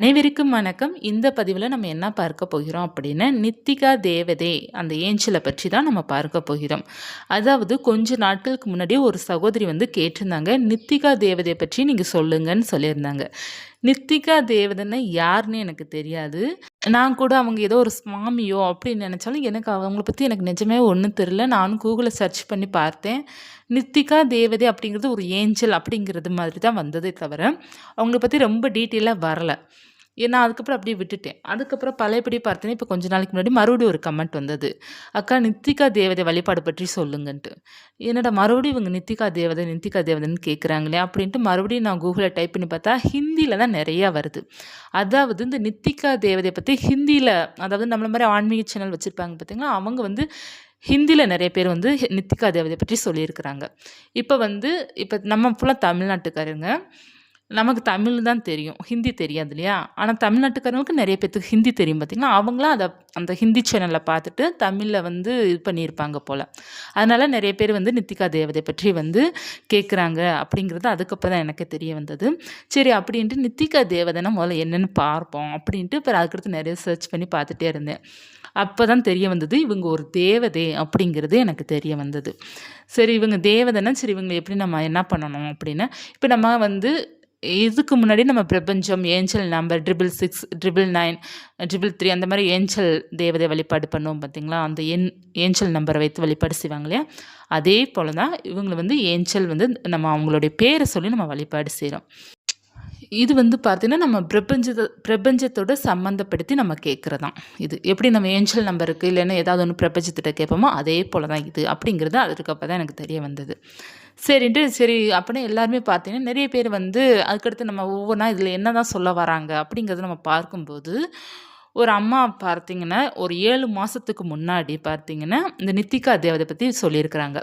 அனைவருக்கும் வணக்கம். இந்த பதிவில் நம்ம என்ன பார்க்க போகிறோம் அப்படின்னா நித்திகா தேவதே அந்த ஏஞ்சலை பற்றி தான் நம்ம பார்க்க போகிறோம். அதாவது கொஞ்ச நாட்களுக்கு முன்னாடி ஒரு சகோதரி வந்து கேட்டிருந்தாங்க நித்திகா தேவதை பற்றி நீங்கள் சொல்லுங்கன்னு சொல்லியிருந்தாங்க. நித்திகா தேவதைன்னா யாருன்னு எனக்கு தெரியாது. நான் கூட அவங்க ஏதோ ஒரு சுவாமியோ அப்படின்னு நினச்சாலும் எனக்கு அவங்கள பற்றி எனக்கு நிஜமே ஒன்றும் தெரில நானும் கூகுளில் சர்ச் பண்ணி பார்த்தேன். நித்திகா தேவதை அப்படிங்கிறது ஒரு ஏஞ்சல் அப்படிங்கிறது மாதிரி தான் வந்ததே தவிர அவங்கள பற்றி ரொம்ப டீட்டெயிலாக வரலை. நான் அதுக்கப்புறம் அப்படியே விட்டுட்டேன். அதுக்கப்புறம் பழையபடி பார்த்தேன்னா இப்போ கொஞ்ச நாளைக்கு முன்னாடி மறுபடியும் ஒரு கமெண்ட் வந்தது. அக்கா நித்திகா தேவதை வழிபாடு பற்றி சொல்லுங்கன்ட்டு. என்னடா மறுபடியும் இவங்க நித்திகா தேவதை நித்திகா தேவதைன்னு கேட்குறாங்களே அப்படின்ட்டு மறுபடியும் நான் கூகுளில் டைப் பண்ணி பார்த்தா ஹிந்தியில் தான் நிறையா வருது. அதாவது இந்த நித்திகா தேவதையை பற்றி ஹிந்தியில் அதாவது நம்மள மாதிரி ஆன்மீக சேனல் வச்சுருப்பாங்க பார்த்திங்களா அவங்க வந்து ஹிந்தியில் நிறைய பேர் வந்து நித்திகா தேவதையை பற்றி சொல்லியிருக்கிறாங்க. இப்போ வந்து இப்போ நம்ம ஃபுல்லாக தமிழ்நாட்டுக்காரங்க நமக்கு தமிழ் தான் தெரியும் ஹிந்தி தெரியாது இல்லையா? ஆனால் தமிழ்நாட்டுக்காரங்களுக்கு நிறைய பேர்த்துக்கு ஹிந்தி தெரியும் பார்த்திங்கன்னா அவங்களாம் அதை அந்த ஹிந்தி சேனலில் பார்த்துட்டு தமிழில் வந்து இது பண்ணியிருப்பாங்க போல். அதனால் நிறைய பேர் வந்து நித்திகா தேவதை பற்றி வந்து கேட்குறாங்க அப்படிங்கிறது அதுக்கப்புறம் தான் எனக்கு தெரிய வந்தது. சரி அப்படின்ட்டு நித்திகா தேவதைனா முதல்ல என்னென்னு பார்ப்போம் அப்படின்ட்டு அப்புறம் அதுக்கடுத்து நிறைய சர்ச் பண்ணி பார்த்துட்டே இருந்தேன். அப்போ தான் தெரிய வந்தது இவங்க ஒரு தேவதை அப்படிங்கிறது எனக்கு தெரிய வந்தது. சரி இவங்க தேவதைன்னா சரி இவங்க எப்படி நம்ம என்ன பண்ணணும் அப்படின்னா. இப்போ நம்ம வந்து இதுக்கு முன்னாடி நம்ம பிரபஞ்சம் angel number triple six triple nine triple three அந்த மாதிரி ஏஞ்சல் தேவதை வழிபாடு பண்ணுவோம் பார்த்திங்களா அந்த என் ஏஞ்சல் நம்பரை வைத்து வழிபாடு செய்வாங்க இல்லையா? அதே போல் தான் இவங்களை வந்து ஏஞ்சல் வந்து நம்ம அவங்களுடைய பேரை சொல்லி நம்ம வழிபாடு செய்கிறோம் இது வந்து பார்த்திங்கன்னா நம்ம பிரபஞ்சத்தை பிரபஞ்சத்தோட சம்மந்தப்படுத்தி நம்ம கேட்குறதான் இது எப்படி நம்ம ஏஞ்சல் நம்பருக்கு இல்லைன்னா ஏதாவது ஒன்று பிரபஞ்சத்திட்ட கேட்போமோ அதே போல் தான் இது அப்படிங்கிறது அதுக்கப்புறம் தான் எனக்கு தெரிய வந்தது. சரின்ட்டு சரி அப்படின்னா எல்லாருமே பார்த்தீங்கன்னா நிறைய பேர் வந்து அதுக்கடுத்து நம்ம ஒவ்வொன்றா இதில் என்ன தான் சொல்ல வராங்க அப்படிங்கிறத நம்ம பார்க்கும்போது ஒரு அம்மா பார்த்தீங்கன்னா ஒரு ஏழு மாதத்துக்கு முன்னாடி பார்த்தீங்கன்னா இந்த நித்திகா தேவதை பற்றி சொல்லியிருக்கிறாங்க.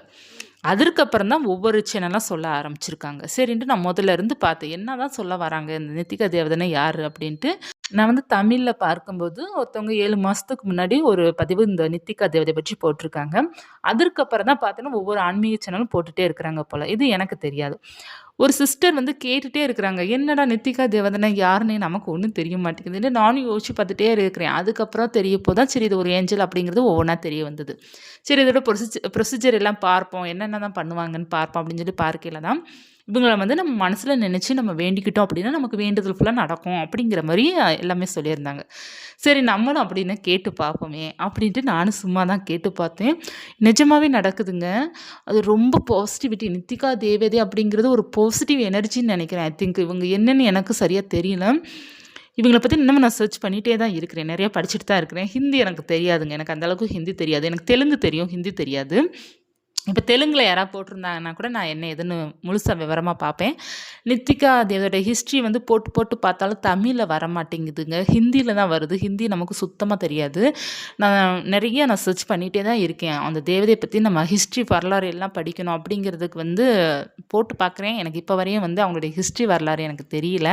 அதற்கப்புறம் தான் ஒவ்வொரு சேனலாக சொல்ல ஆரம்பிச்சிருக்காங்க. சரின்ட்டு நான் முதல்ல இருந்து பார்த்தேன். என்ன தான் சொல்ல வராங்க? இந்த நித்திகா தேவதனை யார்? அப்படின்ட்டு நான் வந்து தமிழில் பார்க்கும்போது ஒருத்தவங்க ஏழு மாதத்துக்கு முன்னாடி ஒரு பதிவு இந்த நித்திகா தேவதை பற்றி போட்டிருக்காங்க. அதற்கப்புறம் தான் பார்த்தோன்னா ஒவ்வொரு ஆன்மீக சேனலும் போட்டுகிட்டே இருக்கிறாங்க போல். இது எனக்கு தெரியாது. ஒரு சிஸ்டர் வந்து கேட்டுகிட்டே இருக்கிறாங்க. என்னடா நித்திகா தேவதனை யாருன்னு நமக்கு ஒன்றும் தெரிய மாட்டேங்குதுன்னு நானும் யோசிச்சு பார்த்துட்டே இருக்கிறேன். அதுக்கப்புறம் தெரிய போதான் சரி இது ஒரு ஏஞ்சல் அப்படிங்கிறது ஒவ்வொன்றா தெரிய வந்தது. சரி இதோட ப்ரொசீஜர் ப்ரொசீஜர் எல்லாம் பார்ப்போம். என்னென்ன தான் பண்ணுவாங்கன்னு பார்ப்போம் அப்படின்னு சொல்லி பார்க்கையில் தான் இவங்களை வந்து நம்ம மனசில் நினச்சி நம்ம வேண்டிக்கிட்டோம் அப்படின்னா நமக்கு வேண்டுதல் ஃபுல்லாக நடக்கும் அப்படிங்கிற மாதிரி எல்லாமே சொல்லியிருந்தாங்க. சரி நம்மளும் அப்படின்னு கேட்டு பார்ப்போமே அப்படின்ட்டு நானும் சும்மா தான் கேட்டு பார்த்தேன். நிஜமாகவே நடக்குதுங்க. அது ரொம்ப பாசிட்டிவிட்டி நித்திகா தேவதே அப்படிங்கிறது ஒரு பாசிட்டிவ் எனர்ஜின்னு நினைக்கிறேன். ஐ திங்க் இவங்க என்னென்னு எனக்கு சரியாக தெரியல. இவங்களை பற்றி இன்னமும் நான் சர்ச் பண்ணிகிட்டே தான் இருக்கிறேன். நிறையா படிச்சுட்டு தான் இருக்கிறேன். ஹிந்தி எனக்கு தெரியாதுங்க. எனக்கு அந்தளவுக்கு ஹிந்தி தெரியாது. எனக்கு தெலுங்கு தெரியும். ஹிந்தி தெரியாது. இப்போ தெலுங்கில் யாராவது போட்டிருந்தாங்கன்னா கூட நான் என்ன எதுன்னு முழுசாக விவரமாக பார்ப்பேன் நித்திகா தேவோட ஹிஸ்ட்ரி வந்து போட்டு போட்டு பார்த்தாலும் தமிழில் வர மாட்டேங்குதுங்க ஹிந்தியில் தான் வருது. ஹிந்தி நமக்கு சுத்தமாக தெரியாது. நான் நிறைய நான் சர்ச் பண்ணிகிட்டே தான் இருக்கேன். அந்த தேவதையை பற்றி நம்ம ஹிஸ்ட்ரி வரலாறு எல்லாம் படிக்கணும் அப்படிங்கிறதுக்கு வந்து போட்டு பார்க்குறேன் எனக்கு இப்போ வரையும் வந்து அவங்களுடைய ஹிஸ்ட்ரி வரலாறு எனக்கு தெரியல.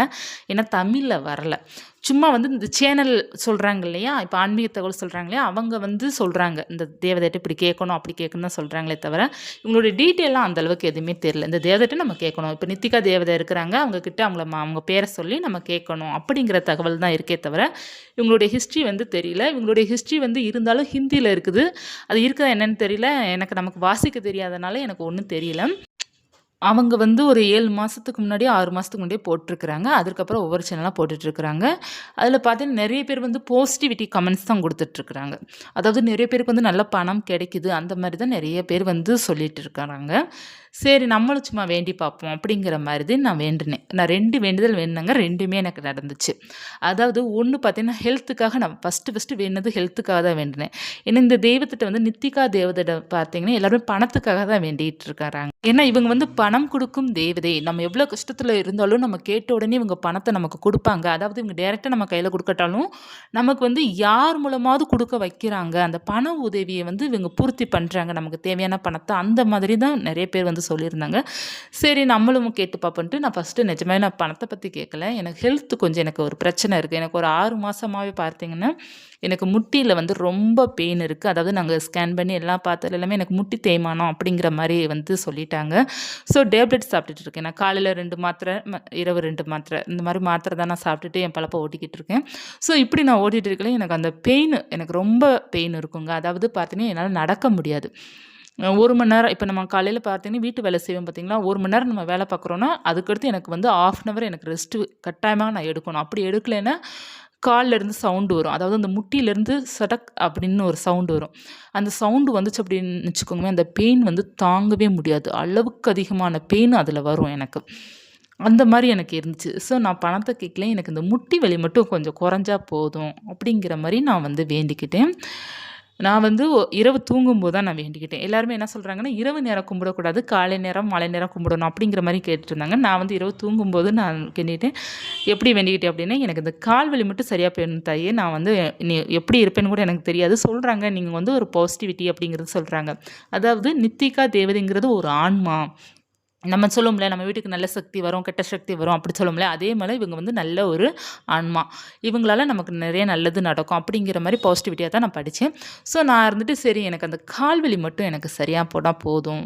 ஏன்னா தமிழில் வரலை. சும்மா வந்து இந்த சேனல் சொல்கிறாங்க இல்லையா இப்போ ஆன்மீக தகவல் சொல்கிறாங்க இல்லையா அவங்க வந்து சொல்கிறாங்க இந்த தேவதைட்டு இப்படி கேட்கணும் அப்படி கேட்கணும் தான் சொல்கிறாங்களே தவிர இவங்களுடைய டீட்டெயிலாம் அந்தளவுக்கு எதுவுமே தெரில இந்த தேவதைட்டு நம்ம கேட்கணும். இப்போ நித்திகா தேவதை இருக்கிறாங்க. அவங்கக்கிட்ட அவங்கள அவங்க பேரை சொல்லி நம்ம கேட்கணும் அப்படிங்கிற தகவல் தான் இருக்கே தவிர இவங்களுடைய ஹிஸ்ட்ரி வந்து தெரியல. இவங்களுடைய ஹிஸ்ட்ரி வந்து இருந்தாலும் ஹிந்தியில் இருக்குது. அது இருக்குதா என்னென்னு தெரியல. எனக்கு நமக்கு வாசிக்க தெரியாதனால எனக்கு ஒன்றும் தெரியல. அவங்க வந்து ஒரு ஏழு மாதத்துக்கு முன்னாடி ஆறு மாதத்துக்கு முன்னாடியே போட்டிருக்கிறாங்க. அதுக்கப்புறம் ஒவ்வொரு சேனலாக போட்டுட்ருக்குறாங்க. அதில் பார்த்தீங்கன்னா நிறைய பேர் வந்து பாசிட்டிவிட்டி கமெண்ட்ஸ் தான் கொடுத்துட்ருக்குறாங்க. அதாவது நிறைய பேருக்கு வந்து நல்ல பணம் கிடைக்குது. அந்த மாதிரி தான் நிறைய பேர் வந்து சொல்லிகிட்டு இருக்கிறாங்க சரி நம்மளும் சும்மா வேண்டி பார்ப்போம் அப்படிங்கிற மாதிரி தான் நான் வேண்டினேன். நான் ரெண்டு வேண்டுதல் வேணுனாங்க ரெண்டுமே எனக்கு நடந்துச்சு. அதாவது ஒன்று பார்த்தீங்கன்னா ஹெல்த்துக்காக நான் ஃபஸ்ட்டு ஃபஸ்ட்டு வேணுனது ஹெல்த்துக்காக தான் வேண்டினேன். ஏன்னா இந்த தெய்வத்திட்ட வந்து நித்திகா தேவதை பார்த்தீங்கன்னா எல்லாருமே பணத்துக்காக தான் வேண்டிகிட்டு இருக்காங்க. ஏன்னா இவங்க வந்து பணம் கொடுக்கும் தேவதை. நம்ம எவ்வளோ கஷ்டத்தில் இருந்தாலும் நம்ம கேட்ட உடனே இவங்க பணத்தை நமக்கு கொடுப்பாங்க. அதாவது இவங்க டேரெக்டாக நம்ம கையில் கொடுக்கட்டாலும் நமக்கு வந்து யார் மூலமாவது கொடுக்க வைக்கிறாங்க. அந்த பண உதவியை வந்து இவங்க பூர்த்தி பண்ணுறாங்க நமக்கு தேவையான பணத்தை. அந்த மாதிரி தான் நிறைய பேர் வந்து சொல்லியிருந்தாங்க. சரி நம்மளும் கேட்டு பார்ப்போன்ட்டு நான் ஃபஸ்ட்டு நிஜமே நான் பணத்தை பற்றி கேட்கல எனக்கு ஹெல்த் கொஞ்சம் எனக்கு ஒரு பிரச்சனை இருக்குது எனக்கு ஒரு ஆறு மாதமாகவே பார்த்தீங்கன்னா எனக்கு முட்டியில் வந்து ரொம்ப பெயின் இருக்குது அதாவது நாங்கள் ஸ்கேன் பண்ணி எல்லாம் பார்த்தது எல்லாமே எனக்கு முட்டி தேய்மானம் அப்படிங்கிற மாதிரி வந்து சொல்லிட்டாங்க. ஸோ டேப்லெட் சாப்பிட்டுட்டு இருக்கேன். நான் காலையில் ரெண்டு மாத்திரை ம- இரவு ரெண்டு மாத்திரை இந்த மாதிரி மாத்திரை தான் நான் சாப்பிட்டுட்டு என் பழப்பை ஓட்டிக்கிட்டு இருக்கேன். ஸோ இப்படி நான் ஓட்டிகிட்டு இருக்கல எனக்கு அந்த பெயின் எனக்கு ரொம்ப பெயின் இருக்குங்க. அதாவது பார்த்தீங்கன்னா என்னால் நடக்க முடியாது. ஒரு மணி நேரம் இப்போ நம்ம காலையில் பார்த்தீங்கன்னா வீட்டு வேலை செய்வோம் பார்த்தீங்களா? ஒரு மணி நேரம் நம்ம வேலை பார்க்குறோன்னா அதுக்கடுத்து எனக்கு வந்து ஆஃப் அன் ஹவர் எனக்கு ரெஸ்ட்டு கட்டாயமாக நான் எடுக்கணும். அப்படி எடுக்கலைன்னா கால்ல இருந்து சவுண்டு வரும். அதாவது அந்த முட்டியிலேருந்து சடக் அப்படின்னு ஒரு சவுண்டு வரும். அந்த சவுண்டு வந்துச்சு அப்படின்னு வச்சுக்கோங்க அந்த பெயின் வந்து தாங்கவே முடியாது. அளவுக்கு அதிகமான பெயின் அதில் வரும் எனக்கு. அந்த மாதிரி எனக்கு இருந்துச்சு. ஸோ நான் பணத்தை கேட்கல எனக்கு இந்த முட்டி வலி மட்டும் கொஞ்சம் குறைஞ்சா போதும் அப்படிங்கிற மாதிரி நான் வந்து வேண்டிக்கிட்டேன். நான் வந்து இரவு தூங்கும்போது தான் நான் வேண்டிக்கிட்டேன். எல்லாருமே என்ன சொல்கிறாங்கன்னா இரவு நேரம் கும்பிடக்கூடாது காலை நேரம் மாலை நேரம் கும்பிடணும் அப்படிங்கிற மாதிரி கேட்டுருந்தாங்க இருந்தாங்க நான் வந்து இரவு தூங்கும்போது நான் வேண்டிக்கிட்டேன். எப்படி வேண்டிக்கிட்டேன் அப்படின்னா எனக்கு இந்த கால் வலி மட்டும் சரியாக போயிடணும் தாயே. நான் வந்து நீ எப்படி இருப்பேன்னு கூட எனக்கு தெரியாது. சொல்கிறாங்க நீங்கள் வந்து ஒரு பாசிட்டிவிட்டி அப்படிங்கிறது சொல்கிறாங்க அதாவது நித்திகா தேவதைங்கிறது ஒரு ஆன்மா. நம்ம சொல்லுவோம்ல நம்ம வீட்டுக்கு நல்ல சக்தி வரும் கெட்ட சக்தி வரும் அப்படி சொல்லுவோம்ல அதே மாதிரி இவங்க வந்து நல்ல ஒரு ஆன்மா. இவங்களால நமக்கு நிறைய நல்லது நடக்கும் அப்படிங்கிற மாதிரி பாசிட்டிவிட்டியாக தான் நான் படித்தேன் ஸோ நான் இருந்துட்டு சரி எனக்கு அந்த கால்வலி மட்டும் எனக்கு சரியாக போனால் போதும்.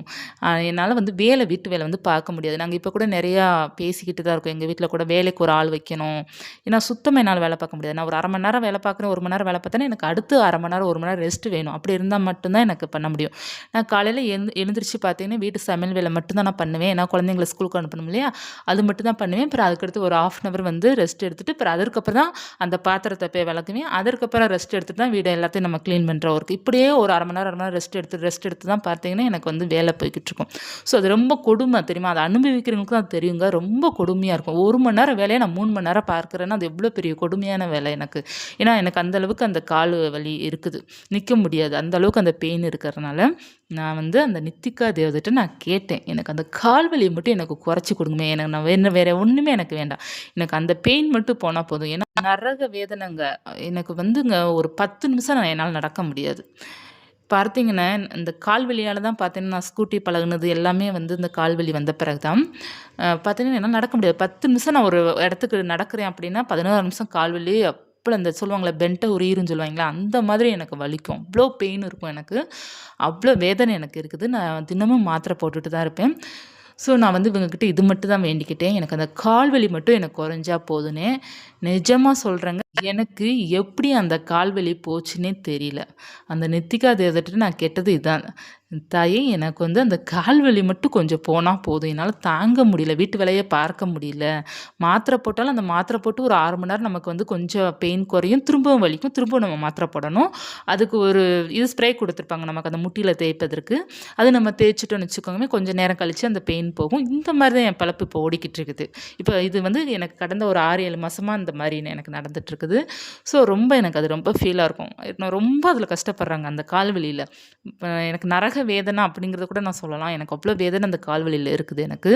என்னால் வந்து வேலை வீட்டு வேலை வந்து பார்க்க முடியாது. நாங்கள் இப்போ கூட நிறையா பேசிக்கிட்டு தான் இருக்கோம். எங்கள் வீட்டில் கூட வேலைக்கு ஒரு ஆள் வைக்கணும். ஏன்னா சுத்தமாக என்னால் வேலை பார்க்க முடியாது. நான் ஒரு அரை மணி நேரம் வேலை பார்க்குறேன் ஒரு மணி நேரம் வேலை பார்த்தேன்னா எனக்கு அடுத்து அரை மணி நேரம் ஒரு மணி நேரம் ரெஸ்ட் வேணும். அப்படி இருந்தால் மட்டும்தான் எனக்கு பண்ண முடியும். நான் காலையில் எழுந்து எழுந்திரிச்சு பார்த்தீங்கன்னா வீட்டு சமையல் வேலை மட்டும்தான் நான் பண்ணுவேன். ஏன்னா குழந்தைங்களை ஸ்கூலுக்கு அனுப்பணும் இல்லையா? அது மட்டும் தான் பண்ணுவேன். அப்புறம் அதுக்கடுத்து ஒரு ஆஃப் அன் அவர் வந்து ரெஸ்ட் எடுத்துட்டு அப்புறம் அதற்கப்புறம் தான் அந்த பாத்திரத்தை போய் விளக்குவேன். அதற்கப்புறம் ரெஸ்ட் எடுத்துட்டு தான் வீடு எல்லாத்தையும் நம்ம க்ளீன் பண்ணுற ஒர்க் இப்படியே ஒரு அரை மணி நேரம் அரை மணி நேரம் ரெஸ்ட் எடுத்து ரெஸ்ட் எடுத்து தான் பார்த்தீங்கன்னா எனக்கு வந்து வேலை போய்கிட்டு இருக்கும். ஸோ அது ரொம்ப கொடுமை தெரியுமா? அதை அனுபவிக்கிறவங்களுக்கு தான் தெரியுங்க. ரொம்ப கொடுமையாக இருக்கும். ஒரு மணி நேரம் வேலையை நான் மூணு மணி நேரம் பார்க்குறேன்னா அது எவ்வளோ பெரிய கொடுமையான வேலை எனக்கு. ஏன்னா எனக்கு அந்த அளவுக்கு அந்த கால் வலி இருக்குது. நிற்க முடியாது. அந்த அளவுக்கு அந்த பெயின் இருக்கிறதுனால நான் வந்து அந்த நித்திகா தேவதைட்ட நான் கேட்டேன். எனக்கு அந்த கால் கால் வலியை மட்டும் எனக்கு குறைச்சி கொடுங்க. எனக்கு நான் வேறு வேறு ஒன்றுமே எனக்கு வேண்டாம். எனக்கு அந்த பெயின் மட்டும் போனால் போதும். ஏன்னா நரக வேதனைங்க எனக்கு வந்துங்க ஒரு பத்து நிமிஷம் நான் என்னால் நடக்க முடியாது. பார்த்தீங்கன்னா இந்த கால்வெளியால் தான் பார்த்தீங்கன்னா நான் ஸ்கூட்டி பழகுனது எல்லாமே வந்து இந்த கால்வெளி வந்த பிறகு தான் பார்த்தீங்கன்னா என்னால் நடக்க முடியாது. பத்து நிமிஷம் நான் ஒரு இடத்துக்கு நடக்கிறேன் அப்படின்னா பதினோரு நிமிஷம் கால்வெளி அப்போ அந்த சொல்லுவாங்களே பென்ட்டை உரியுன்னு சொல்லுவாங்களா அந்த மாதிரி எனக்கு வலிக்கும். அவ்வளோ பெயின் இருக்கும் எனக்கு. அவ்வளோ வேதனை எனக்கு இருக்குது. நான் தினமும் மாத்திரை போட்டுட்டு தான் இருப்பேன். ஸோ நான் வந்து இவங்கக்கிட்ட இது மட்டும் தான் வேண்டிக்கிட்டேன். எனக்கு அந்த கால் வலி மட்டும் எனக்கு குறைஞ்சா போதுன்னு நிஜமாக சொல்கிறேங்க எனக்கு எப்படி அந்த கால் வலி போச்சுன்னே தெரியல. அந்த நித்திகா தேவதட்ட நான் கேட்டது இதான். தாயே எனக்கு வந்து அந்த கால் வலி மட்டும் கொஞ்சம் போனால் போதும். என்னால் தாங்க முடியல. வீட்டு வேலையை பார்க்க முடியல. மாத்திரை போட்டாலும் அந்த மாத்திரை போட்டு ஒரு ஆறு மணி நேரம் நமக்கு வந்து கொஞ்சம் பெயின் குறையும். திரும்பவும் வலிக்கும். திரும்பவும் நம்ம மாத்திரை போடணும். அதுக்கு ஒரு இது ஸ்ப்ரே கொடுத்துருப்பாங்க நமக்கு அந்த முட்டியில் தேய்ப்பதற்கு. அது நம்ம தேய்ச்சிட்டோம்னு வச்சுக்கோங்க கொஞ்சம் நேரம் கழித்து அந்த பெயின் போகும். இந்த மாதிரி தான் என் பழப்பு இப்போ ஓடிக்கிட்டு இருக்குது. இப்போ இது வந்து எனக்கு கடந்த ஒரு ஆறு ஏழு மாதமாக இந்த மாதிரி எனக்கு நடந்துகிட்ருக்குது இருக்குது ஸோ ரொம்ப எனக்கு அது ரொம்ப ஃபீலாக இருக்கும். நான் ரொம்ப அதில் கஷ்டப்படுறாங்க அந்த கால் வலியில் எனக்கு நரக வேதனை அப்படிங்கிறத கூட நான் சொல்லலாம். எனக்கு அவ்வளோ வேதனை அந்த கால் வலியில் இருக்குது எனக்கு.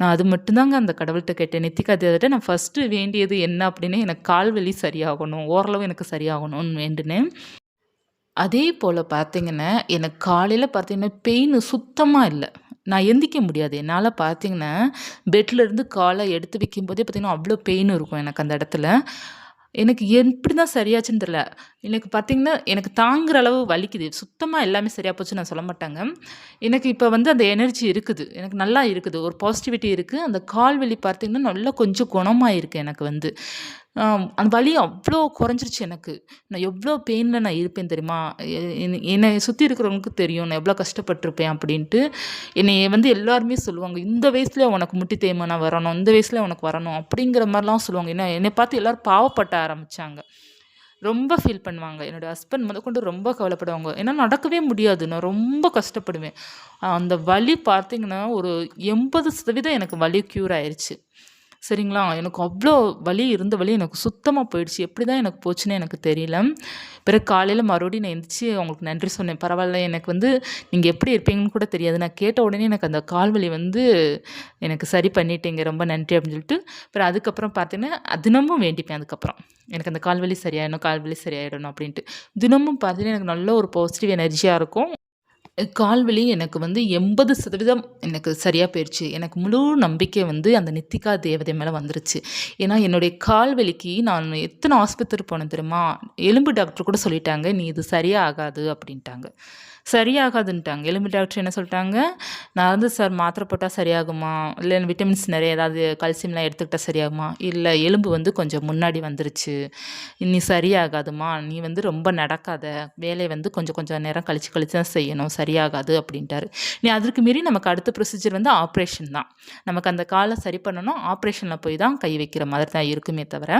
நான் அது மட்டும்தாங்க அந்த கடவுள்கிட்ட கேட்டேன் நித்திகா தேவதை நான் ஃபஸ்ட்டு வேண்டியது என்ன அப்படின்னு எனக்கு கால் வலி சரியாகணும். ஓரளவு எனக்கு சரியாகணும்னு வேண்டினேன். அதே போல் பார்த்தீங்கன்னா எனக்கு காலையில் பார்த்தீங்கன்னா பெயின் சுத்தமாக இல்லை. நான் எந்திக்க முடியாது. என்னால் பார்த்தீங்கன்னா பெட்லிருந்து காலை எடுத்து வைக்கும்போதே பார்த்திங்கன்னா அவ்வளோ பெயின் இருக்கும் எனக்கு அந்த இடத்துல. எனக்கு எப்படி தான் சரியாச்சுன்னு தெரில எனக்கு பார்த்தீங்கன்னா எனக்கு தாங்குற அளவு வலிக்குது. சுத்தமாக எல்லாமே சரியாக போச்சு நான் சொல்ல மாட்டாங்க. எனக்கு இப்போ வந்து அந்த எனர்ஜி இருக்குது. எனக்கு நல்லா இருக்குது. ஒரு பாசிட்டிவிட்டி இருக்குது அந்த கால் வலி பார்த்தீங்கன்னா நல்லா கொஞ்சம் குணமாக இருக்குது எனக்கு வந்து. அந்த வலி அவ்வளோ குறைஞ்சிருச்சு எனக்கு. நான் எவ்வளோ பெயினில் நான் இருப்பேன் தெரியுமா? என்னை- சுற்றி இருக்கிறவங்களுக்கு தெரியும். நான் எவ்வளோ கஷ்டப்பட்டிருப்பேன் அப்படின்ட்டு. என்னை வந்து எல்லாருமே சொல்லுவாங்க இந்த வயசுல உனக்கு முட்டி தேய்மானம் வரணும். இந்த வயசில் உனக்கு வரணும். அப்படிங்கிற மாதிரிலாம் சொல்லுவாங்க. என்ன என்னை பார்த்து எல்லோரும் பாவப்பட்ட ஆரம்பித்தாங்க ரொம்ப ஃபீல் பண்ணுவாங்க. என்னோட ஹஸ்பண்ட் முதற்கொண்டு ரொம்ப கவலைப்படுவாங்க. ஏன்னா நடக்கவே முடியாது. நான் ரொம்ப கஷ்டப்படுவேன். அந்த வலி பார்த்திங்கன்னா ஒரு எண்பது சதவீதம் எனக்கு வலி க்யூர் ஆயிடுச்சு சரிங்களா? எனக்கு அவ்வளோ வலி இருந்த வலி எனக்கு சுத்தமாக போயிடுச்சு. எப்படி தான் எனக்கு போச்சுன்னு எனக்கு தெரியல. பிறகு காலையில் மறுபடியும் நான் எந்திரிச்சு அவங்களுக்கு நன்றி சொன்னேன். பரவாயில்ல எனக்கு வந்து நீங்கள் எப்படி இருப்பீங்கன்னு கூட தெரியாது. நான் கேட்ட உடனே எனக்கு அந்த கால் வலி வந்து எனக்கு சரி பண்ணிட்டீங்க. ரொம்ப நன்றி அப்படின்னு சொல்லிட்டு பிறகு அதுக்கப்புறம் பார்த்தீங்கன்னா தினமும் வேண்டிப்பேன் அதுக்கப்புறம். எனக்கு அந்த கால் வலி சரியாயிடணும் கால் வலி சரியாயிடணும் அப்படின்ட்டு. தினமும் பார்த்தீங்கன்னா எனக்கு நல்ல ஒரு பாசிட்டிவ் எனர்ஜியாக இருக்கும். கால்வலி எனக்கு வந்து எண்பது சதவீதம் எனக்கு சரியாக போயிடுச்சு எனக்கு முழு நம்பிக்கை வந்து அந்த நித்திகா தேவதை மேலே வந்துருச்சு. ஏன்னா என்னுடைய கால் வலிக்கு நான் எத்தனை ஆஸ்பத்திரி போனேன் தெரியுமா? எலும்பு டாக்டர் கூட சொல்லிட்டாங்க நீ இது சரியாக ஆகாது அப்படின்ட்டாங்க. சரியாகாதுன்ட்டாங்க. எலும்பு டாக்டர் என்ன சொல்லிட்டாங்க? நான் வந்து சார் மாத்திரை போட்டால் சரியாகுமா? இல்லை விட்டமின்ஸ் நிறைய ஏதாவது கல்சியம்லாம் எடுத்துக்கிட்டால் சரியாகுமா? இல்லை எலும்பு வந்து கொஞ்சம் முன்னாடி வந்துருச்சு. நீ சரியாகாதுமா? நீ வந்து ரொம்ப நடக்காத. வேலையை வந்து கொஞ்சம் கொஞ்சம் நேரம் கழிச்சு கழித்து தான் செய்யணும். சரியாகாது அப்படின்ட்டாரு. நீ அதற்கு மீறி நமக்கு அடுத்த ப்ரொசீஜர் வந்து ஆப்ரேஷன் தான். நமக்கு அந்த காலை சரி பண்ணணும். ஆப்ரேஷனில் போய் தான் கை வைக்கிற மாதிரி தான் இருக்குமே தவிர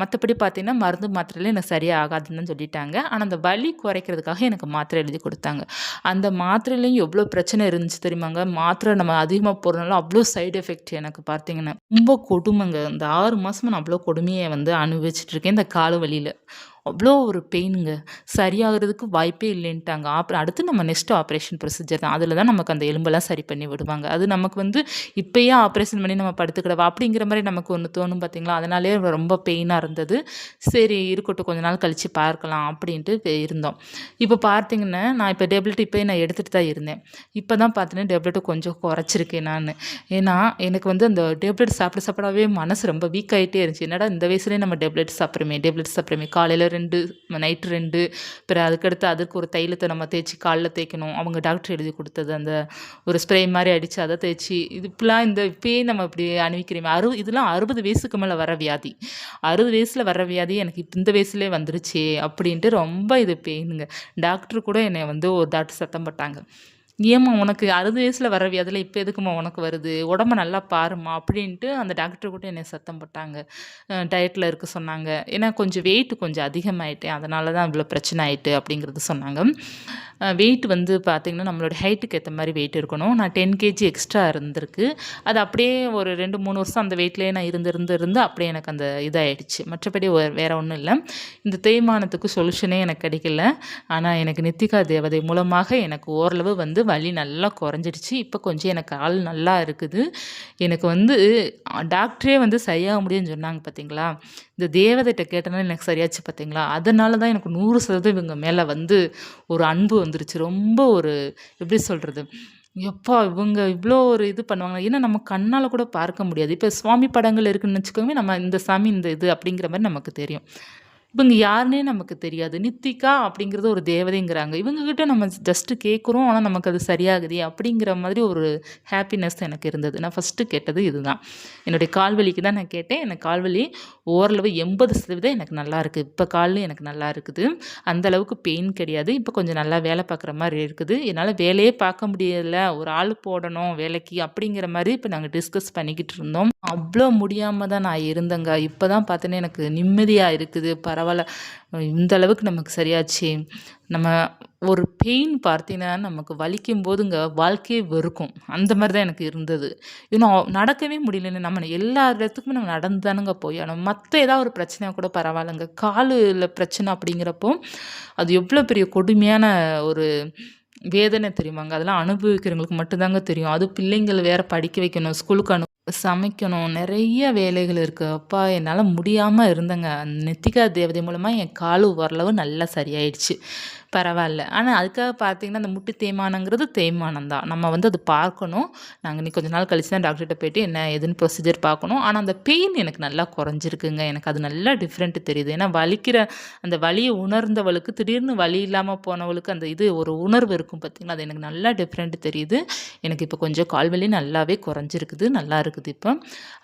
மற்றபடி பார்த்திங்கன்னா மருந்து மாத்திரையில் எனக்கு சரியாக ஆகாதுன்னு தான் சொல்லிட்டாங்க. ஆனால் அந்த வலி குறைக்கிறதுக்காக எனக்கு மாத்திரை எழுதி கொடுத்தாங்க. அந்த மாத்திரையிலையும் எவ்வளோ பிரச்சனை இருந்துச்சு தெரியுமாங்க? மாத்திரை நம்ம அதிகமாக போடுறதுனால அவ்வளோ சைடு எஃபெக்ட் எனக்கு பார்த்தீங்கன்னா ரொம்ப கொடுமைங்க. இந்த ஆறு மாதமாக நான் அவ்வளோ கொடுமையை வந்து அனுபவிச்சுட்டு இருக்கேன் இந்த கால வலியில். அவ்வளோ ஒரு பெயினுங்க சரியாகிறதுக்கு வாய்ப்பே இல்லைன்ட்டாங்க. அப்புறம் அடுத்து நம்ம நெக்ஸ்ட் ஆப்ரேஷன் ப்ரொசீஜர் தான். அதில் தான் நமக்கு அந்த எலும்பெல்லாம் சரி பண்ணி விடுவாங்க. அது நமக்கு வந்து இப்போயே ஆப்ரேஷன் பண்ணி நம்ம படுத்துக்கிடவா? அப்படிங்கிற மாதிரி நமக்கு ஒன்று தோணும் பார்த்தீங்களா அதனாலே ரொம்ப பெயினாக இருந்தது. சரி இருக்கட்டும். கொஞ்ச நாள் கழித்து பார்க்கலாம் அப்படின்ட்டு இருந்தோம். இப்போ பார்த்தீங்கன்னா நான் இப்போ டேப்லெட் இப்போ நான் எடுத்துகிட்டு தான் இருந்தேன். இப்போ தான் பார்த்தீங்கன்னா டேப்லெட்டு கொஞ்சம் குறைச்சிருக்கேன் நான். ஏன்னா எனக்கு வந்து அந்த டேப்லெட் சாப்பிட சாப்பிடவே மனசு ரொம்ப வீக் ஆகிட்டே இருந்துச்சு. என்னடா இந்த வயசுலேயே நம்ம டேப்லெட் சாப்பிட்றோமே? டேப்லெட் சாப்பிட்றோமே? காலையில் ரெண்டு நைட்டு ரெண்டு பிறகு அதுக்கடுத்து அதுக்கு ஒரு தைலத்தை நம்ம தேய்ச்சி காலில் தேய்க்கணும். அவங்க டாக்டர் எழுதி கொடுத்தது அந்த ஒரு ஸ்ப்ரே மாதிரி அடித்து அதை தேய்ச்சி இது இப்படிலாம் இந்த இப்பயே நம்ம இப்படி அணிவிக்கிறோமே. அறு இதெல்லாம் அறுபது வயசுக்கு மேலே வர வியாதி. அறுபது வயசில் வர வியாதி எனக்கு இப்போ இந்த வயசுலேயே வந்துருச்சு அப்படின்ட்டு ரொம்ப இது பெயினுங்க டாக்டர் கூட என்னை வந்து ஒரு டாக்டர் சத்தம் போட்டாங்க. ஏம்மா உனக்கு அறுபது வயசில் வர வியாதியில் இப்போ எதுக்குமா உனக்கு வருது? உடம்ப நல்லா பாருமா அப்படின்ட்டு அந்த டாக்டர் கூட என்னை சத்தம் போட்டாங்க. டயட்டில் இருக்க சொன்னாங்க. ஏன்னா கொஞ்சம் வெயிட் கொஞ்சம் அதிகமாயிட்டேன். அதனால தான் இவ்வளோ பிரச்சனை ஆயிட்டு அப்படிங்கிறது சொன்னாங்க. வெயிட் வந்து பார்த்திங்கன்னா நம்மளோட ஹைட்டுக்கு ஏற்ற மாதிரி வெயிட் இருக்கணும். நான் டென் கேஜி எக்ஸ்ட்ரா இருந்திருக்கு. அது அப்படியே ஒரு ரெண்டு மூணு வருஷம் அந்த வெயிட்லேயே நான் இருந்து இருந்து இருந்து அப்படியே எனக்கு அந்த இதாகிடுச்சு மற்றபடி வேறு ஒன்றும் இல்லை. இந்த தேய்மானத்துக்கு சொல்யூஷனே எனக்கு கிடைக்கல. ஆனால் எனக்கு நித்திகா தேவதை மூலமாக எனக்கு ஓரளவு வந்து வலி நல்லா குறைஞ்சிடுச்சு. இப்போ கொஞ்சம் எனக்கு ஆள் நல்லா இருக்குது. எனக்கு வந்து டாக்டரே வந்து சரியாக முடியும்னு சொன்னாங்க பார்த்தீங்களா இந்த தேவதைகிட்ட கேட்டனால எனக்கு சரியாச்சு பார்த்தீங்களா அதனால தான் எனக்கு நூறு சதவீதம் இவங்க மேலே வந்து ஒரு அன்பு வந்துருச்சு. ரொம்ப ஒரு எப்படி சொல்கிறது எப்பா இவங்க இவ்வளோ ஒரு இது பண்ணுவாங்க ஏன்னா நம்ம கண்ணால் கூட பார்க்க முடியாது. இப்போ சுவாமி படங்கள் இருக்குன்னு வச்சுக்கோங்க நம்ம இந்த சாமி இந்த இது அப்படிங்கிற மாதிரி நமக்கு தெரியும். இவங்க யாருன்னே நமக்கு தெரியாது. நித்திகா அப்படிங்கிறது ஒரு தேவதைங்கிறாங்க. இவங்கக்கிட்ட நம்ம ஜஸ்ட்டு கேட்குறோம் ஆனால் நமக்கு அது சரியாகுதே அப்படிங்கிற மாதிரி ஒரு ஹாப்பினஸ் எனக்கு இருந்தது. நான் ஃபஸ்ட்டு கேட்டது இதுதான். என்னுடைய கால்வலிக்கு தான் நான் கேட்டேன். எனக்கு கால்வலி ஓரளவு எண்பது சதவீதம் எனக்கு நல்லா இருக்குது இப்போ காலில் எனக்கு நல்லா இருக்குது. அந்த அளவுக்கு பெயின் கிடையாது. இப்போ கொஞ்சம் நல்லா வேலை பார்க்குற மாதிரி இருக்குது. என்னால் வேலையே பார்க்க முடியலை. ஒரு ஆள் போடணும் வேலைக்கு அப்படிங்கிற மாதிரி இப்போ நாங்கள் டிஸ்கஸ் பண்ணிக்கிட்டு இருந்தோம். அவ்வளோ முடியாமல் தான் நான் இருந்தேங்க. இப்போ தான் பார்த்தோன்னே எனக்கு நிம்மதியாக இருக்குது. பரவாயில்ல இந்த அளவுக்கு நமக்கு சரியாச்சு. நம்ம ஒரு பெயின் பார்த்தீங்கன்னா நமக்கு வலிக்கும் போதுங்க வாழ்க்கையே வெறுக்கும். அந்த மாதிரி தான் எனக்கு இருந்தது. இன்னும் நடக்கவே முடியலன்னு நம்ம எல்லா இடத்துக்குமே நம்ம நடந்து தானுங்க போய் ஆனால் மற்ற ஏதாவது ஒரு பிரச்சனையாக கூட பரவாயில்லைங்க. காலில் பிரச்சனை அப்படிங்கிறப்போ அது எவ்வளோ பெரிய கொடுமையான ஒரு வேதனை தெரியுமாங்க. அதெல்லாம் அனுபவிக்கிறவங்களுக்கு மட்டும்தாங்க தெரியும். அது பிள்ளைங்கள் வேறு படிக்க வைக்கணும் ஸ்கூலுக்கு அனு சமைக்கணும். நிறைய வேலைகள் இருக்குது அப்பா என்னால் முடியாமல் இருந்தேங்க. நெத்திகா தேவதை மூலமாக என் கால் ஓரளவு நல்லா சரியாயிடுச்சு. பரவாயில்ல. ஆனால் அதுக்காக பார்த்தீங்கன்னா அந்த முட்டு தேய்மானங்கிறது தேய்மானம் தான் நம்ம வந்து அது பார்க்கணும். நாங்கள் நீ கொஞ்ச நாள் கழிச்சு தான் டாக்டர்கிட்ட போயிட்டு என்ன எதுன்னு ப்ரொசீஜர் பார்க்கணும். ஆனால் அந்த பெயின் எனக்கு நல்லா குறைஞ்சிருக்குங்க. எனக்கு அது நல்லா டிஃப்ரெண்ட் தெரியுது. ஏன்னா வலிக்கிற அந்த வலியை உணர்ந்தவளுக்கு திடீர்னு வலி இல்லாமல் போனவளுக்கு அந்த இது ஒரு உணர்வு இருக்கும் பார்த்திங்களா? அது எனக்கு நல்லா டிஃப்ரெண்ட் தெரியுது. எனக்கு இப்போ கொஞ்சம் கால் வலி நல்லாவே குறைஞ்சிருக்குது. நல்லா இருக்குது இப்போ.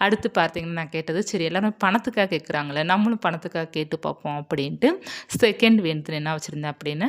அடுத்து பார்த்தீங்கன்னா நான் கேட்டது சரி எல்லாரும் பணத்துக்காக கேட்குறாங்களே நம்மளும் பணத்துக்காக கேட்டு பார்ப்போம் அப்படின்ட்டு. செகண்ட் வேணுத்துல என்ன வச்சுருந்தேன் அப்படின்னு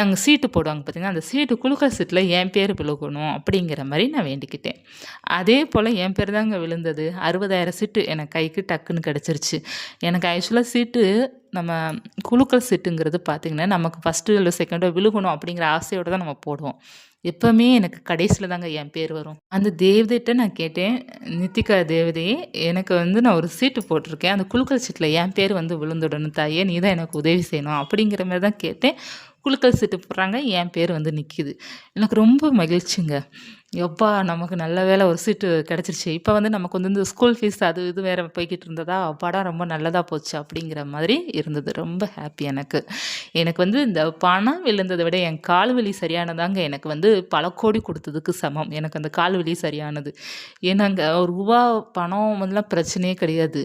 அங்கே சீட்டு போடுவாங்க பார்த்திங்கன்னா அந்த சீட்டு குழுக்கள் சீட்டில் என் பேர் விழுகணும் அப்படிங்கிற மாதிரி நான் வேண்டிக்கிட்டேன். அதே போல் என் பேர் தாங்க விழுந்தது. அறுபதாயிரம் சீட்டு எனக்கு கைக்கு டக்குன்னு கிடச்சிருச்சு. எனக்கு ஆக்சுவலாக சீட்டு நம்ம குழுக்கள் சீட்டுங்கிறது பார்த்திங்கன்னா நமக்கு ஃபஸ்ட்டு இல்லை செகண்டோ விழுகணும் அப்படிங்கிற ஆசையோடு தான் நம்ம போடுவோம். எப்போவுமே எனக்கு கடைசியில் தாங்க என் பேர் வரும். அந்த தேவதைகிட்ட நான் கேட்டேன் நித்திகா தேவதையே எனக்கு வந்து நான் ஒரு சீட்டு போட்டிருக்கேன். அந்த குழுக்கள் சீட்டில் என் பேர் வந்து விழுந்துடணும் தாயே. நீ தான் எனக்கு உதவி செய்யணும். அப்படிங்கிற மாதிரி தான் கேட்டேன். குழுக்கள் சீட்டு போடுறாங்க. என் பேர் வந்து நிற்கிது எனக்கு ரொம்ப மகிழ்ச்சிங்க. எப்பா நமக்கு நல்ல வேலை ஒரு சீட்டு கிடச்சிருச்சு. இப்போ வந்து நமக்கு வந்து இந்த ஸ்கூல் ஃபீஸ் அது இது வேறு போய்கிட்டு இருந்ததா? அப்பாடா ரொம்ப நல்லதாக போச்சு அப்படிங்கிற மாதிரி இருந்தது. ரொம்ப ஹாப்பி எனக்கு. எனக்கு வந்து இந்த பணம் விழுந்ததை விட என் கால் வலி சரியானதாங்க எனக்கு வந்து பல கோடி கொடுத்ததுக்கு சமம். எனக்கு அந்த கால் வலி சரியானது. ஏன்னாங்க ஒரு ரூபா பணம் வந்துலாம் பிரச்சனையே கிடையாது.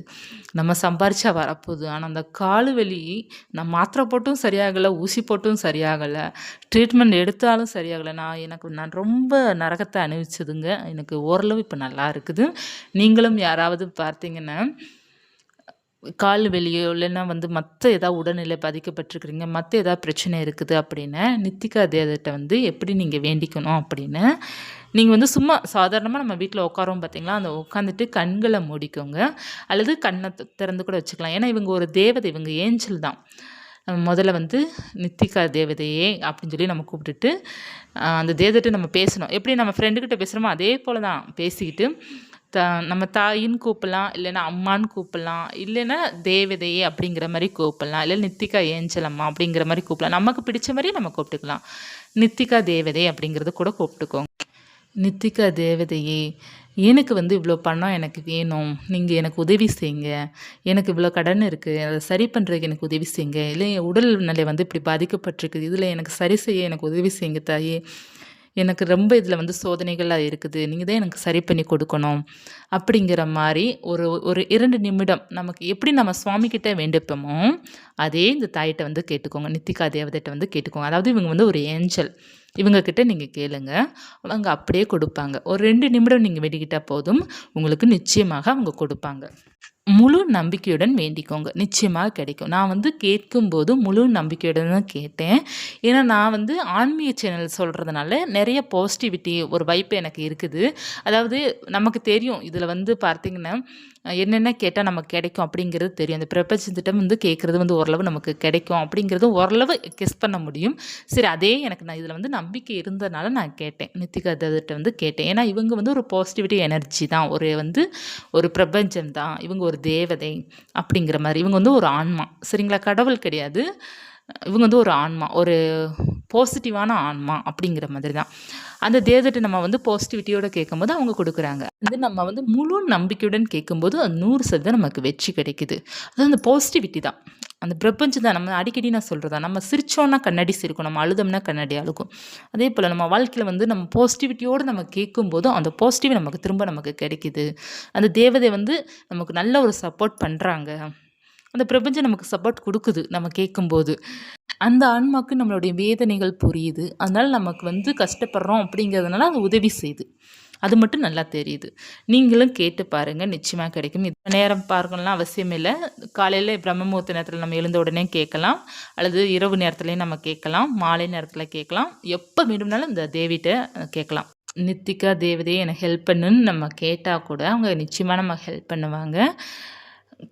நம்ம சம்பாரிச்சா வரப்போகுது. ஆனால் அந்த கால் வலி நான் மாத்திரை போட்டும் சரியாகலை ஊசி போட்டும் சரியாகலை ட்ரீட்மெண்ட் எடுத்தாலும் சரியாகலை. நான் எனக்கு நான் ரொம்ப நரகத்தை அனுபவிச்சதுங்க. எனக்கு ஓரளவு இப்போ நல்லா இருக்குது. நீங்களும் யாராவது பார்த்தீங்கன்னா கால் வெளியோ இல்லைன்னா வந்து மற்ற ஏதாவது உடல்நிலை பாதிக்கப்பட்டிருக்கிறீங்க மற்ற ஏதாவது பிரச்சனை இருக்குது அப்படின்னு நித்திகா தேவத்தை வந்து எப்படி நீங்கள் வேண்டிக்கணும் அப்படின்னு நீங்கள் வந்து சும்மா சாதாரணமாக நம்ம வீட்டில் உட்காரோம் பார்த்தீங்களா அந்த உட்காந்துட்டு கண்களை மூடிக்கோங்க. அல்லது கண்ணை திறந்து கூட வச்சுக்கலாம். ஏன்னா இவங்க ஒரு தேவதை இவங்க ஏஞ்சல் தான். முதல்ல வந்து நித்திகா தேவதையே அப்படின்னு சொல்லி நம்ம கூப்பிட்டுட்டு அந்த தேவதைகிட்ட நம்ம பேசணும். எப்படி நம்ம ஃப்ரெண்டுக்கிட்ட பேசுகிறோமோ அதே போல் தான் பேசிக்கிட்டு த நம்ம தாயின்னு கூப்பிடலாம் இல்லைன்னா அம்மான்னு கூப்பிடலாம் இல்லைன்னா தேவதையே அப்படிங்கிற மாதிரி கூப்பிடலாம் இல்லை நித்திகா ஏஞ்சல் அம்மா அப்படிங்கிற மாதிரி கூப்பிடலாம். நமக்கு பிடிச்ச மாதிரி நம்ம கூப்பிட்டுக்கலாம். நித்திகா தேவதை அப்படிங்கிறது கூட கூப்பிட்டுக்கோங்க. நித்திகா தேவதையே எனக்கு வந்து இவ்வளோ பணம் எனக்கு வேணும். நீங்கள் எனக்கு உதவி செய்யுங்க. எனக்கு இவ்வளோ கடன் இருக்குது அதை சரி பண்ணுறதுக்கு எனக்கு உதவி செய்யுங்க. இல்லை என் உடல் நிலை வந்து இப்படி பாதிக்கப்பட்டிருக்குது. இதில் எனக்கு சரி செய்ய எனக்கு உதவி செய்யுங்க தாயே. எனக்கு ரொம்ப இதில் வந்து சோதனைகளாக இருக்குது. நீங்கள் தான் எனக்கு சரி பண்ணி கொடுக்கணும். அப்படிங்கிற மாதிரி ஒரு ஒரு இரண்டு நிமிடம் நமக்கு எப்படி நம்ம சுவாமிக்கிட்ட வேண்டிப்போமோ அதே இந்த தாயிட்ட வந்து கேட்டுக்கோங்க. நித்திகா தேவதைட்ட வந்து கேட்டுக்கோங்க. அதாவது இவங்க வந்து ஒரு ஏஞ்சல். இவங்கக்கிட்ட நீங்கள் கேளுங்க. அவங்க அப்படியே கொடுப்பாங்க. ஒரு ரெண்டு நிமிடம் நீங்கள் வேண்டிக்கிட்டால் போதும். உங்களுக்கு நிச்சயமாக அவங்க கொடுப்பாங்க. முழு நம்பிக்கையுடன் வேண்டிக்கோங்க. நிச்சயமாக கிடைக்கும். நான் வந்து கேட்கும்போது முழு நம்பிக்கையுடன் தான் கேட்டேன். ஏன்னா நான் வந்து ஆன்மீக சேனல் சொல்கிறதுனால நிறைய பாசிட்டிவிட்டி ஒரு வைப்பு எனக்கு இருக்குது. அதாவது நமக்கு தெரியும். இதில் வந்து பார்த்திங்கன்னா என்னென்ன கேட்டால் நமக்கு கிடைக்கும் அப்படிங்கிறது தெரியும். அந்த பிரபஞ்சத்திட்டம் வந்து கேட்குறது வந்து ஓரளவு நமக்கு கிடைக்கும் அப்படிங்கிறது ஓரளவு கெஸ் பண்ண முடியும். சரி அதே எனக்கு நான் இதில் வந்து நம்பிக்கை இருந்ததுனால நான் கேட்டேன். நித்திகா தத்திட்ட வந்து கேட்டேன். ஏன்னா இவங்க வந்து ஒரு பாசிட்டிவிட்டி எனர்ஜி தான். ஒரு வந்து ஒரு பிரபஞ்சம் தான். இவங்க ஒரு தேவதை அப்படிங்கிற மாதிரி. இவங்க வந்து ஒரு ஆன்மா. சரிங்களா? கடவுள் கிடையாது. இவங்க வந்து ஒரு ஆன்மா. ஒரு பாசிட்டிவான ஆன்மா அப்படிங்கிற மாதிரி தான் அந்த தேவதை நம்ம வந்து பாசிட்டிவிட்டியோட கேட்கும்போது அவங்க கொடுக்குறாங்க. வந்து நம்ம வந்து முழு நம்பிக்கையுடன் கேட்கும்போது அது நூறு சதவீதம் நமக்கு வெற்றி கிடைக்குது. அது அந்த பாசிட்டிவிட்டி தான். அந்த பிரபஞ்சம் தான். நம்ம அடிக்கடி நான் சொல்கிறதா நம்ம சிரிச்சோன்னா கண்ணாடி சிரிக்கும் நம்ம அழுதோம்னா கண்ணாடி அழுகும். அதே போல் நம்ம வாழ்க்கையில் வந்து நம்ம பாசிட்டிவிட்டியோடு நம்ம கேட்கும்போதும் அந்த பாசிட்டிவ் நமக்கு திரும்ப நமக்கு கிடைக்குது. அந்த தேவதை வந்து நமக்கு நல்ல ஒரு சப்போர்ட் பண்ணுறாங்க அந்த பிரபஞ்சம் நமக்கு சப்போர்ட் கொடுக்குது நம்ம கேட்கும்போது. அந்த ஆன்மாவுக்கு நம்மளுடைய வேதனைகள் புரியுது. அதனால் நமக்கு வந்து கஷ்டப்படுறோம் அப்படிங்கிறதுனால அது உதவி செய்யுது. அது மட்டும் நல்லா தெரியுது. நீங்களும் கேட்டு பாருங்கள் நிச்சயமாக கிடைக்கும். இது நேரம் பார்க்கணும்லாம் அவசியம் இல்லை. காலையில் பிரம்மமுகூர்த்த நேரத்தில் நம்ம எழுந்த உடனே கேட்கலாம். அல்லது இரவு நேரத்துலையும் நம்ம கேட்கலாம். மாலை நேரத்தில் கேட்கலாம். எப்போ வேணும்னாலும் இந்த தேவிகிட்ட கேட்கலாம். நித்திகா தேவதையை எனக்கு ஹெல்ப் பண்ணுன்னு நம்ம கேட்டால் கூட அவங்க நிச்சயமாக நம்ம ஹெல்ப் பண்ணுவாங்க.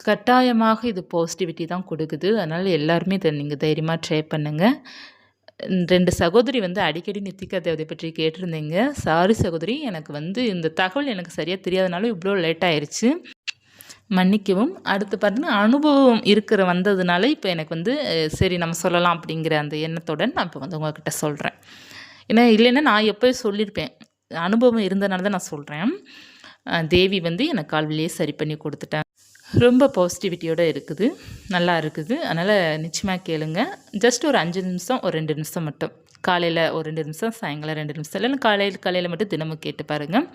கட்டாயமாக இது பாசிட்டிவிட்டி தான் கொடுக்குது. அதனால் எல்லாருமே இதை நீங்கள் தைரியமாக ட்ரை பண்ணுங்கள் ரெண்டு சகோதரி வந்து அடிக்கடி நித்திகா தேவதை பற்றி கேட்டிருந்தீங்க. சாரி சகோதரி எனக்கு வந்து இந்த தகவல் எனக்கு சரியாக தெரியாதனால இவ்வளோ லேட் ஆயிடுச்சு மன்னிக்கவும். அடுத்து பார்த்தீங்கன்னா அனுபவம் இருக்கிற வந்ததுனால இப்போ எனக்கு வந்து சரி நம்ம சொல்லலாம் அப்படிங்கிற அந்த எண்ணத்துடன் நான் இப்போ வந்து உங்ககிட்ட சொல்கிறேன் ஏன்னா இல்லைன்னா நான் எப்போயும் சொல்லியிருப்பேன். அனுபவம் இருந்தனால தான் நான் சொல்கிறேன் தேவி வந்து எனக்கு கால்விலேயே சரி பண்ணி கொடுத்துட்டேன் ரொம்ப பாசிட்டிவிட்டியோடு இருக்குது. நல்லா இருக்குது. அதனால் நிச்சயமாக கேளுங்க. ஜஸ்ட் ஒரு அஞ்சு நிமிஷம் ஒரு ரெண்டு நிமிஷம் மட்டும். காலையில் ஒரு ரெண்டு நிமிஷம் சாயங்காலம் ரெண்டு நிமிஷம். இல்லைன்னா காலையில் காலையில் மட்டும் தினமும் கேட்டு பாருங்கள்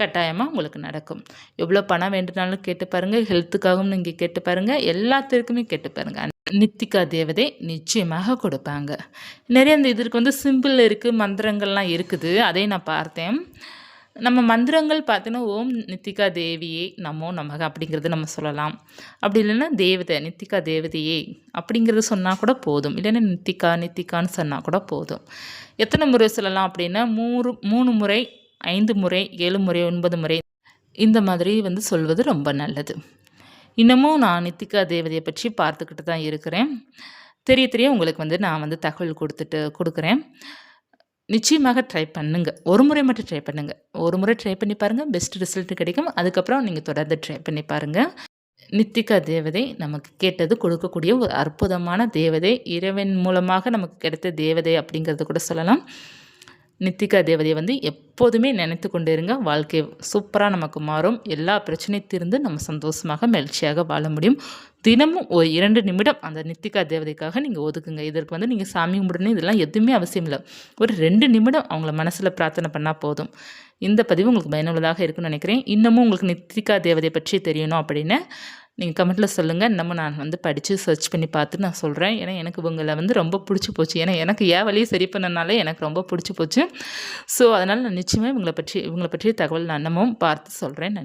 கட்டாயமாக உங்களுக்கு நடக்கும். எவ்வளோ பணம் வேண்டுனாலும் கேட்டு பாருங்கள் ஹெல்த்துக்காகவும் நீங்கள் கேட்டு பாருங்கள் எல்லாத்திற்குமே கேட்டு பாருங்கள் நித்திகா தேவதை நிச்சயமாக கொடுப்பாங்க. நிறைய இந்த இதற்கு வந்து சிம்பிள் இருக்குது மந்திரங்கள்லாம் இருக்குது. அதையும் நான் பார்த்தேன். நம்ம மந்திரங்கள் பார்த்தீங்கன்னா ஓம் நித்திகா தேவியே நமோ நமக அப்படிங்கிறது நம்ம சொல்லலாம். அப்படி இல்லைன்னா தேவதை நித்திகா தேவதையே அப்படிங்கிறது சொன்னால் கூட போதும். இல்லைன்னா நித்திகா நித்திகான்னு சொன்னால் கூட போதும். எத்தனை முறை சொல்லலாம் அப்படின்னா மூணு மூணு முறை ஐந்து முறை ஏழு முறை ஒன்பது முறை இந்த மாதிரி வந்து சொல்வது ரொம்ப நல்லது. இன்னமும் நான் நித்திகா தேவதையை பற்றி பார்த்துக்கிட்டு தான் இருக்கிறேன். தெரிய தெரிய உங்களுக்கு வந்து நான் வந்து தகவல் கொடுத்துட்டு கொடுக்குறேன். நிச்சயமாக ட்ரை பண்ணுங்க. ஒரு முறை மட்டும் ட்ரை பண்ணுங்க. ஒரு முறை ட்ரை பண்ணி பாருங்கள் பெஸ்ட் ரிசல்ட் கிடைக்கும். அதுக்கப்புறம் நீங்கள் தொடர்ந்து ட்ரை பண்ணி பாருங்கள் நித்திகா தேவதை நமக்கு கேட்டது கொடுக்கக்கூடிய ஒரு அற்புதமான தேவதை. இறைவன் மூலமாக நமக்கு கிடைத்த தேவதை அப்படிங்கிறது கூட சொல்லலாம். நித்திகா தேவதையை வந்து எப்போதுமே நினைத்து கொண்டு இருங்க. வாழ்க்கை சூப்பராக நமக்கு மாறும். எல்லா பிரச்சனையும் தீர்ந்து நம்ம சந்தோஷமாக மகிழ்ச்சியாக வாழ முடியும். தினமும் ஒரு இரண்டு நிமிடம் அந்த நித்திகா தேவதைக்காக நீங்கள் ஒதுக்குங்க. இதற்கு வந்து நீங்கள் சாமி கும்பிடணும். இதெல்லாம் எதுவுமே அவசியம் இல்லை. ஒரு ரெண்டு நிமிடம் அவங்கள மனசில் பிரார்த்தனை பண்ணால் போதும். இந்த பதிவு உங்களுக்கு பயனுள்ளதாக இருக்குன்னு நினைக்கிறேன். இன்னமும் உங்களுக்கு நித்திகா தேவதை பற்றி தெரியணும் அப்படின்னு நீங்கள் கமெண்ட்டில் சொல்லுங்கள் இன்னமும் நான் வந்து படித்து சர்ச் பண்ணி பார்த்து நான் சொல்கிறேன் ஏன்னா எனக்கு இவங்களை வந்து ரொம்ப பிடிச்சி போச்சு. ஏன்னா எனக்கு ஏன் வழியை சரி பண்ணனாலே எனக்கு ரொம்ப பிடிச்சி போச்சு. ஸோ அதனால் நான் நிச்சயமாக இவங்களை பற்றி இவங்களை பற்றிய தகவல் நான் இன்னமும் பார்த்து சொல்கிறேன் நன்றி.